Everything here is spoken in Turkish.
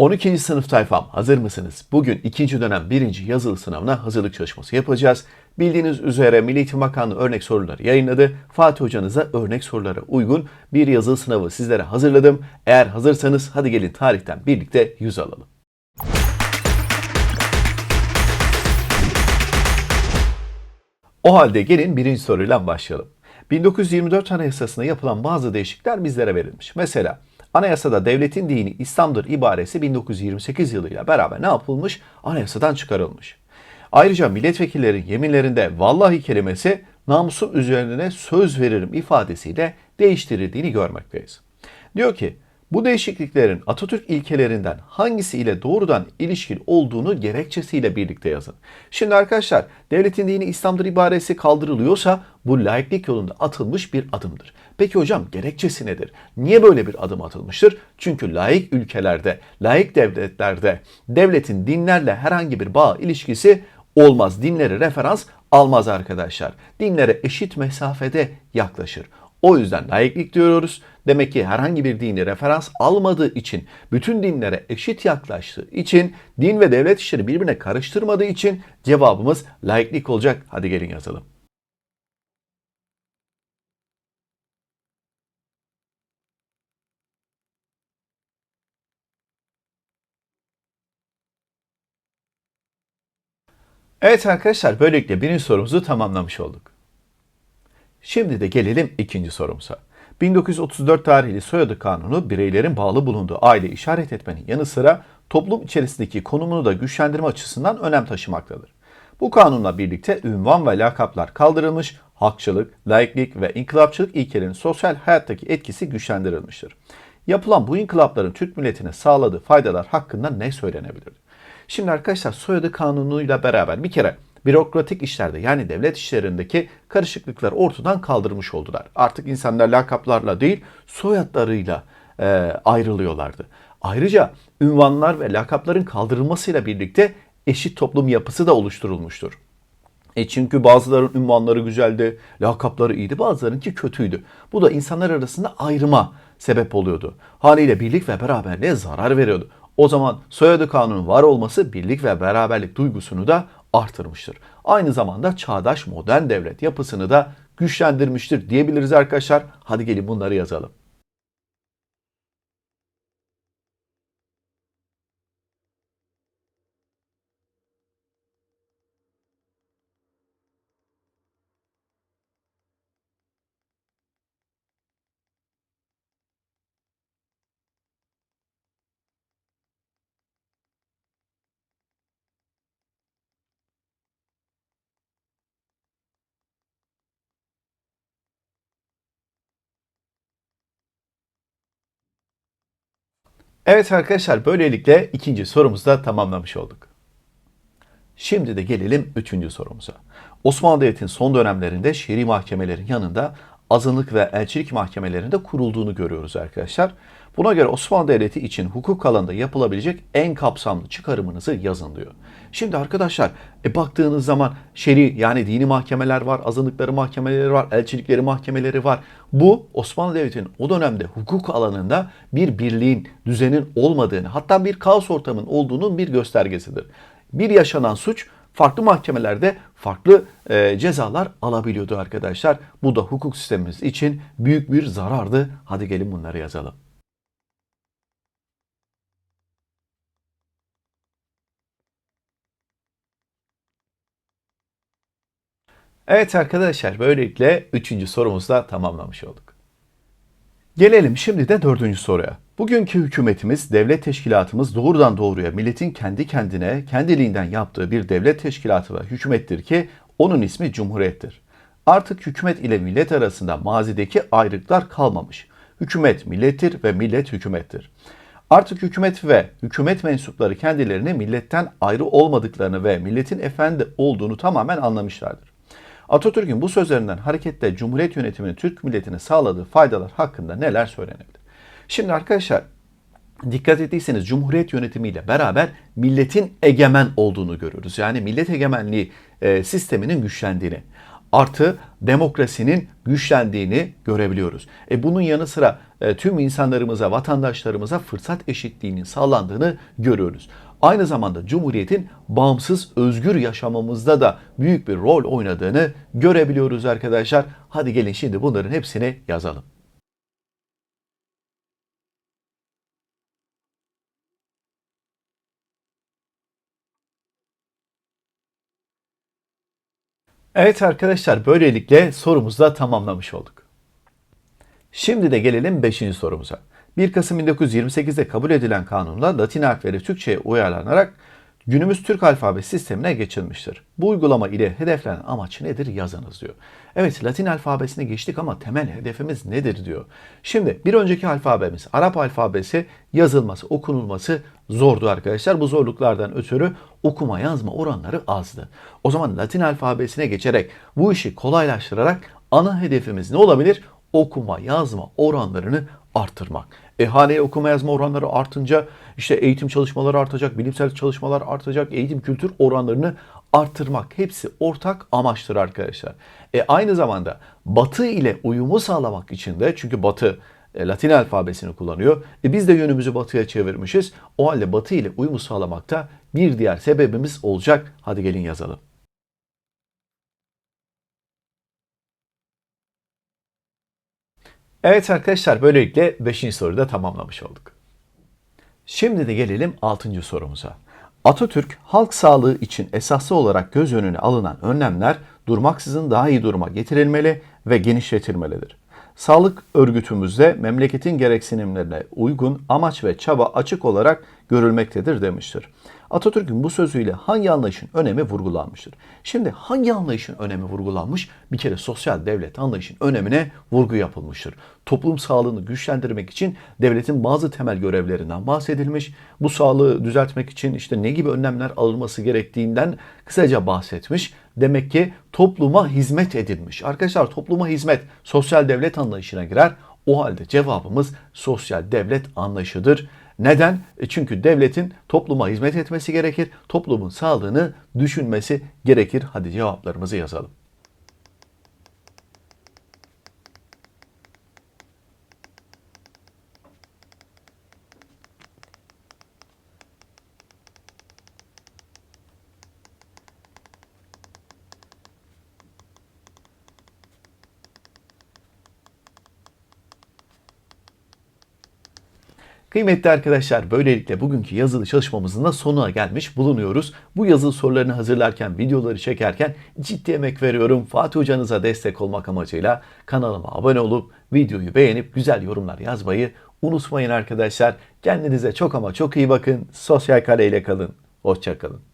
12. sınıf tayfam hazır mısınız? Bugün ikinci dönem birinci yazılı sınavına hazırlık çalışması yapacağız. Bildiğiniz üzere Milli Eğitim Bakanlığı örnek soruları yayınladı. Fatih hocanıza örnek sorulara uygun bir yazılı sınavı sizlere hazırladım. Eğer hazırsanız hadi gelin tarihten birlikte yüz alalım. O halde gelin birinci soruyla başlayalım. 1924 Anayasası'na yapılan bazı değişiklikler bizlere verilmiş. Mesela anayasada devletin dini İslam'dır ibaresi 1928 yılıyla beraber ne yapılmış? Anayasadan çıkarılmış. Ayrıca milletvekillerin yeminlerinde vallahi kelimesi namusum üzerine söz veririm ifadesiyle değiştirildiğini görmekteyiz. Diyor ki bu değişikliklerin Atatürk ilkelerinden hangisiyle doğrudan ilişkili olduğunu gerekçesiyle birlikte yazın. Şimdi arkadaşlar devletin dini İslam'dır ibaresi kaldırılıyorsa bu laiklik yolunda atılmış bir adımdır. Peki hocam gerekçesi nedir? Niye böyle bir adım atılmıştır? Çünkü laik ülkelerde, laik devletlerde devletin dinlerle herhangi bir bağ ilişkisi olmaz. Dinlere referans almaz arkadaşlar. Dinlere eşit mesafede yaklaşır. O yüzden laiklik diyoruz. Demek ki herhangi bir dini referans almadığı için, bütün dinlere eşit yaklaştığı için, din ve devlet işleri birbirine karıştırmadığı için cevabımız laiklik olacak. Hadi gelin yazalım. Evet arkadaşlar böylelikle birinci sorumuzu tamamlamış olduk. Şimdi de gelelim ikinci sorumuza. 1934 tarihli soyadı kanunu bireylerin bağlı bulunduğu aile işaret etmenin yanı sıra toplum içerisindeki konumunu da güçlendirme açısından önem taşımaktadır. Bu kanunla birlikte ünvan ve lakaplar kaldırılmış, halkçılık, laiklik ve inkılapçılık ilkelerinin sosyal hayattaki etkisi güçlendirilmiştir. Yapılan bu inkılapların Türk milletine sağladığı faydalar hakkında ne söylenebilir? Şimdi arkadaşlar soyadı kanunuyla beraber bir kere bürokratik işlerde yani devlet işlerindeki karışıklıkları ortadan kaldırmış oldular. Artık insanlar lakaplarla değil soyadlarıyla e, ayrılıyorlardı. Ayrıca ünvanlar ve lakapların kaldırılmasıyla birlikte eşit toplum yapısı da oluşturulmuştur. E çünkü bazıların ünvanları güzeldi, lakapları iyiydi, bazılarınki kötüydü. Bu da insanlar arasında ayrıma sebep oluyordu. Haliyle birlik ve beraberliğe zarar veriyordu. O zaman soyadı kanunun var olması birlik ve beraberlik duygusunu da artırmıştır. Aynı zamanda çağdaş modern devlet yapısını da güçlendirmiştir diyebiliriz arkadaşlar. Hadi gelin bunları yazalım. Evet arkadaşlar böylelikle ikinci sorumuzu da tamamlamış olduk. Şimdi de gelelim üçüncü sorumuza. Osmanlı Devleti'nin son dönemlerinde şer'i mahkemelerin yanında azınlık ve elçilik mahkemelerinde kurulduğunu görüyoruz arkadaşlar. Buna göre Osmanlı Devleti için hukuk alanında yapılabilecek en kapsamlı çıkarımınızı yazın diyor. Şimdi arkadaşlar e, baktığınız zaman şer'i yani dini mahkemeler var, azınlıkları mahkemeleri var, elçilikleri mahkemeleri var. Bu Osmanlı Devleti'nin o dönemde hukuk alanında bir birliğin, düzenin olmadığını hatta bir kaos ortamının olduğunun bir göstergesidir. Bir yaşanan suç farklı mahkemelerde farklı e, cezalar alabiliyordu arkadaşlar. Bu da hukuk sistemimiz için büyük bir zarardı. Hadi gelin bunları yazalım. Evet arkadaşlar böylelikle üçüncü sorumuzu da tamamlamış olduk. Gelelim şimdi de dördüncü soruya. Bugünkü hükümetimiz, devlet teşkilatımız doğrudan doğruya milletin kendi kendine, kendiliğinden yaptığı bir devlet teşkilatı ve hükümettir ki onun ismi Cumhuriyettir. Artık hükümet ile millet arasında mazideki ayrılıklar kalmamış. Hükümet millettir ve millet hükümettir. Artık hükümet ve hükümet mensupları kendilerini milletten ayrı olmadıklarını ve milletin efendi olduğunu tamamen anlamışlardır. Atatürk'ün bu sözlerinden hareketle Cumhuriyet yönetiminin Türk milletine sağladığı faydalar hakkında neler söylenebilir? Şimdi arkadaşlar dikkat ettiyseniz Cumhuriyet yönetimiyle beraber milletin egemen olduğunu görüyoruz. Yani millet egemenliği e, sisteminin güçlendiğini. Artı demokrasinin güçlendiğini görebiliyoruz. E bunun yanı sıra e, tüm insanlarımıza, vatandaşlarımıza fırsat eşitliğinin sağlandığını görüyoruz. Aynı zamanda Cumhuriyet'in bağımsız, özgür yaşamamızda da büyük bir rol oynadığını görebiliyoruz arkadaşlar. Hadi gelin şimdi bunların hepsini yazalım. Evet arkadaşlar böylelikle sorumuzu da tamamlamış olduk. Şimdi de gelelim 5. sorumuza. 1 Kasım 1928'de kabul edilen kanunla Latin harfleri Türkçe'ye uyarlanarak günümüz Türk alfabe sistemine geçilmiştir. Bu uygulama ile hedeflenen amaç nedir yazınız diyor. Evet Latin alfabesine geçtik ama temel hedefimiz nedir diyor. Şimdi bir önceki alfabemiz Arap alfabesi yazılması, okunulması zordu arkadaşlar. Bu zorluklardan ötürü okuma yazma oranları azdı. O zaman Latin alfabesine geçerek bu işi kolaylaştırarak ana hedefimiz ne olabilir? Okuma yazma oranlarını arttırmak. E haneye okuma yazma oranları artınca işte eğitim çalışmaları artacak, bilimsel çalışmalar artacak, eğitim kültür oranlarını arttırmak hepsi ortak amaçtır arkadaşlar. E aynı zamanda Batı ile uyumu sağlamak için de çünkü Batı e, Latin alfabesini kullanıyor. E biz de yönümüzü batıya çevirmişiz. O halde batı ile uyumu sağlamakta bir diğer sebebimiz olacak. Hadi gelin yazalım. Evet arkadaşlar böylelikle 5. soruyu da tamamlamış olduk. Şimdi de gelelim 6. sorumuza. Atatürk halk sağlığı için esaslı olarak göz önüne alınan önlemler durmaksızın daha iyi duruma getirilmeli ve genişletilmelidir. Sağlık örgütümüzde memleketin gereksinimlerine uygun amaç ve çaba açık olarak görülmektedir demiştir. Atatürk'ün bu sözüyle hangi anlayışın önemi vurgulanmıştır? Şimdi hangi anlayışın önemi vurgulanmış? Bir kere sosyal devlet anlayışın önemine vurgu yapılmıştır. Toplum sağlığını güçlendirmek için devletin bazı temel görevlerinden bahsedilmiş. Bu sağlığı düzeltmek için işte ne gibi önlemler alınması gerektiğinden kısaca bahsetmiş. Demek ki topluma hizmet edilmiş. Arkadaşlar topluma hizmet sosyal devlet anlayışına girer. O halde cevabımız sosyal devlet anlayışıdır. Neden? E çünkü devletin topluma hizmet etmesi gerekir. Toplumun sağlığını düşünmesi gerekir. Hadi cevaplarımızı yazalım. Kıymetli arkadaşlar böylelikle bugünkü yazılı çalışmamızın da sonuna gelmiş bulunuyoruz. Bu yazılı sorularını hazırlarken, videoları çekerken ciddi emek veriyorum. Fatih hocanıza destek olmak amacıyla kanalıma abone olup videoyu beğenip güzel yorumlar yazmayı unutmayın arkadaşlar. Kendinize çok ama çok iyi bakın. Sosyal kale ile kalın. Hoşçakalın.